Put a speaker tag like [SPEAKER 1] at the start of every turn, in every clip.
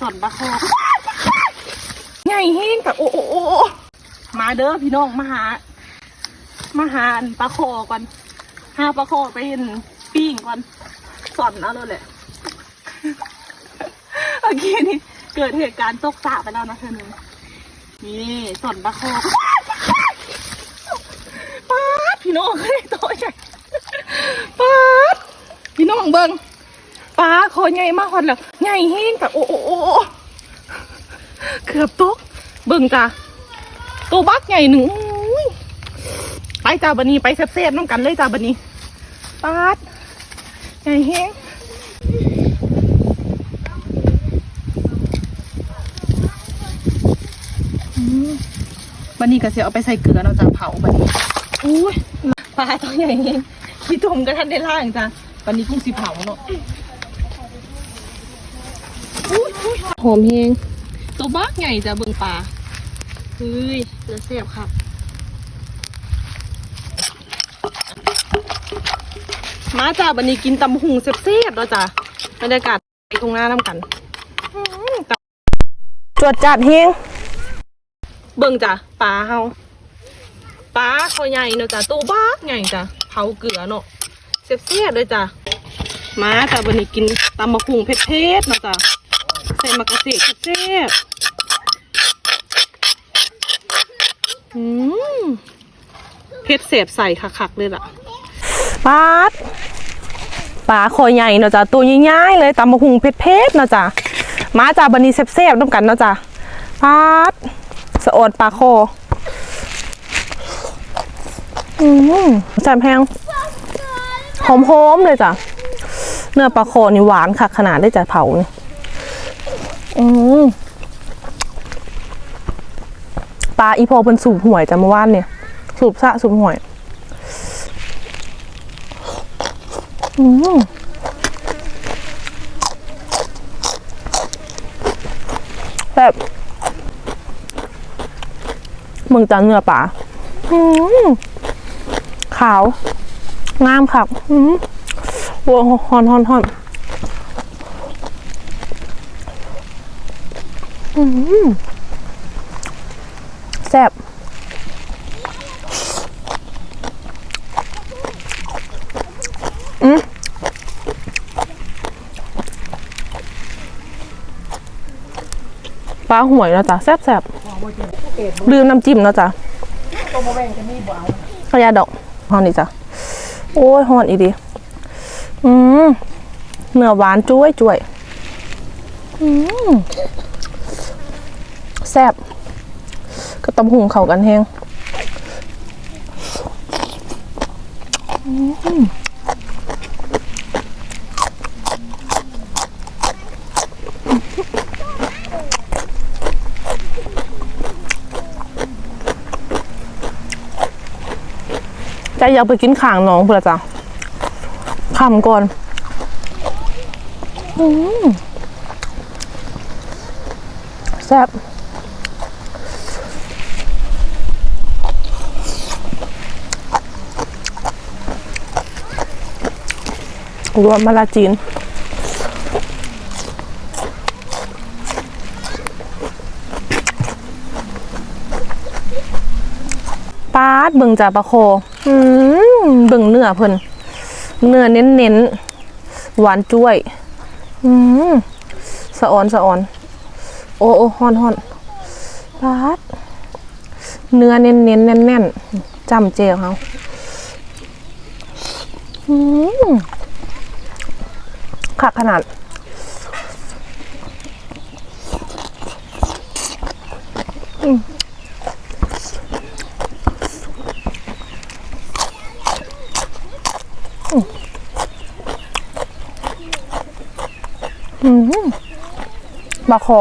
[SPEAKER 1] สอนปลาคอใหญ่เฮงแต่โอ้โอ้มาเด้อพี่น้องมาหา มาหานปลาคอก่อนหาปลาคอไปเห็นปิ้งก่อนสอนเอาเลยแหละเมื่อกี้นี้เกิดเหตุการณ์ตกสระไปแล้วนะเธอหนึ่งนี่สอนปลาคอป๊าพี่น้องเฮ้ยตัวใหญ่ป๊าพี่น้องเบิ้ง คอใหญ่มากคนแล้วใหญ่เฮงแต่โอ้โอ้โอ้เกือบตกเบิ้งจ้ะตัวบักใหญ่หนึ่งไปจ้าบันนี้ไปเซฟๆน้ำกันเลยจ้าบันนี้ปาดใหญ่เฮงบันนี้ก็เสียเอาไปใส่เกลือเราจะเผาบันนี้อุ้ยปลาตัวใหญ่เองขี้ตมก็ทันได้ล่างจ้ะบันนี้กุ้งสีเผาเนาะอุ้ยอุ้ย หอมเฮงตัวบ้าใหญ่จ้ะเบิ่งปลาเฮ้ยเลือเสียบครับมาจ้าบันนี้กินตำหุงเสียบๆแล้วจ้ะบรรยากาศไปตรงหน้าน้ำกันอื้อตำจวดจัดเฮงเบิ่งจ้ะปลาเฮาปลาคอใหญ่เนาะจ้ะตัวบ้าใหญ่จ้ะเผาเกลือเนาะเสียบเสียบเลยจ้ะมาจ้ะวันนี้กินตำมะพุงเผ็ดๆเนาะจ้ะ ใส่มะกะเสกเสียบอืมเผ็ดเสียบใส่คักๆเลยล่ะปาดปลาคอใหญ่เนาะจ้ะตัวใหญ่ๆเลยตำมะพุงเผ็ดๆเนาะจ้ะมาจ้ะบันนี้เสียบๆน้ำกันเนาะจ้ะปาดสะอดปลาคออืมแจ่มแพงหอมๆเลยจ้ะเนื้อปลาคอนี่หวานค่ะขนาดได้จะเผาเนี่ย อืมปลาอีพอเป็นสูบหวยจ้ะเมื่อวานเนี่ย สูบสะสูบหวย อืมแบบเมืองจันเนื้อป่าขาว งามค่ะอืมโอ้ฮอนฮอนฮอนอืม แซ่บอืมปลาหวยนะจ๊ะแซ่บแซ่บลืมน้ำจิ้มเนาะจ๊ะขยาดอกฮอนนี่จ้ะ โอ้ยฮอนอีดี อืมเนื้อหวานจุ้ยจุ้ยอืม แซ่บก็ตำหุงเขากันแฮงอืมใจอยากไปกินข่างน้องเพื่อจ้ะคำก่อนอืมแซ่บ รวมมาลาจีน ปาดเบิ่งจ่าปลาโคอืมเบิ่งเนื้อเพิ่น เนื้อเน้นเน้นหวานจ้วยอืมสะออนสะออน โอ้โอ้ฮอนฮอนปาด เนื้อเน้นเน้นแน่นแน่นจำเจลเขาอืม ขักขนาด อืมบาคอ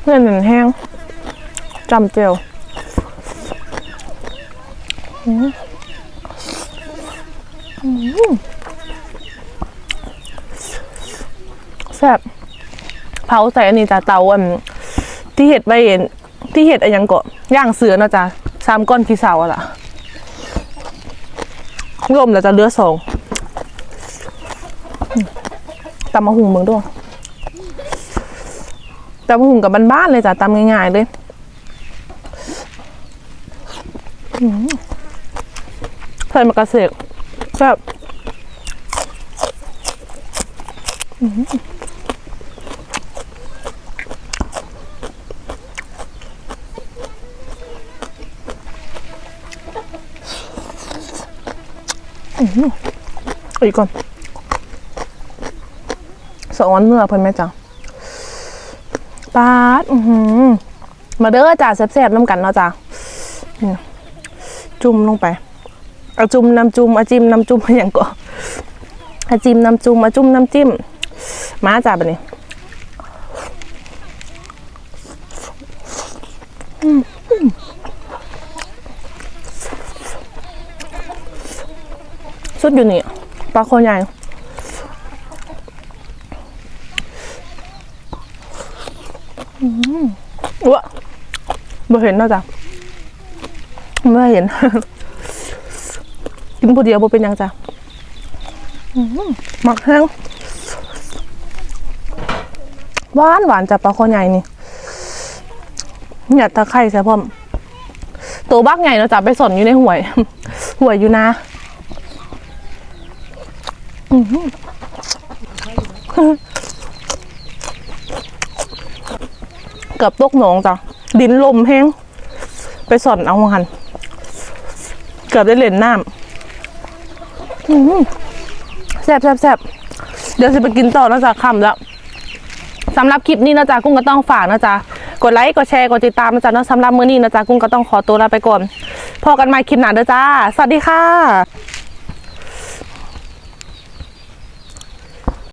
[SPEAKER 1] เพื่อหนึ่งแห้งจำเจลอืมอืม แซ่บเผาใส่อันนี้จ้ะเตาอันที่เห็ดใบเอ็นที่เห็ดอะไรยังก็ย่างเสือเนาะจ้ะสามก้อนพี่สาอะล่ะรวมแล้วจะเลือสองตำมะหุงเมืองด้วยตำหุ่งกับบ้านๆเลยจ้ะตำง่ายๆเลยใส่มะกระเสกแซ่บ อีกก่อนสอนเนื้อเพิ่นไหมจ๊ะปาดมาเด้อจ้าแซ่บๆน้ำกันเนาะจ้าจุ่มลงไปเอาจุ่มน้ำจุ่มเอาจิ้มน้ำจุ่มอย่างก็เอาจิ้มน้ำจุ่มเอาจุ่มน้ำจิ้มมาจ้าบัดนี้อืม สุดอยู่นี่ปลาโคใหญ่อ้วบ่เห็นนะจ้ะไม่เห็น กินผู้เดียวบ่เป็นยังจ้ะหมักแห้งหวานหวานจ้ะปลาคอใหญ่นี่หยัดตะไคร้ใส่พร้อมตัวบักใหญ่เนาะจ้ะไปสนอยู่ในห่วยห่วยอยู่นะ เกือบตกหนองจ้ะดินลมแห้ง ไปสอนเอาหันเกือบได้เล่นน้ำอื้อแซ่บแซ่บแซ่บเดี๋ยวจะไปกินต่อนะจ๊ะคำแล้วสำหรับคลิปนี้นะจ๊ะกุ้งก็ต้องฝากนะจ๊ะกดไลค์กดแชร์กดติดตามนะจ๊ะเนาะสำหรับมื้อนี้นะจ๊ะกุ้งก็ต้องขอตัวลาไปก่อนพอกันใหม่คลิปหน้าเด้อจ้า สวัสดีค่ะ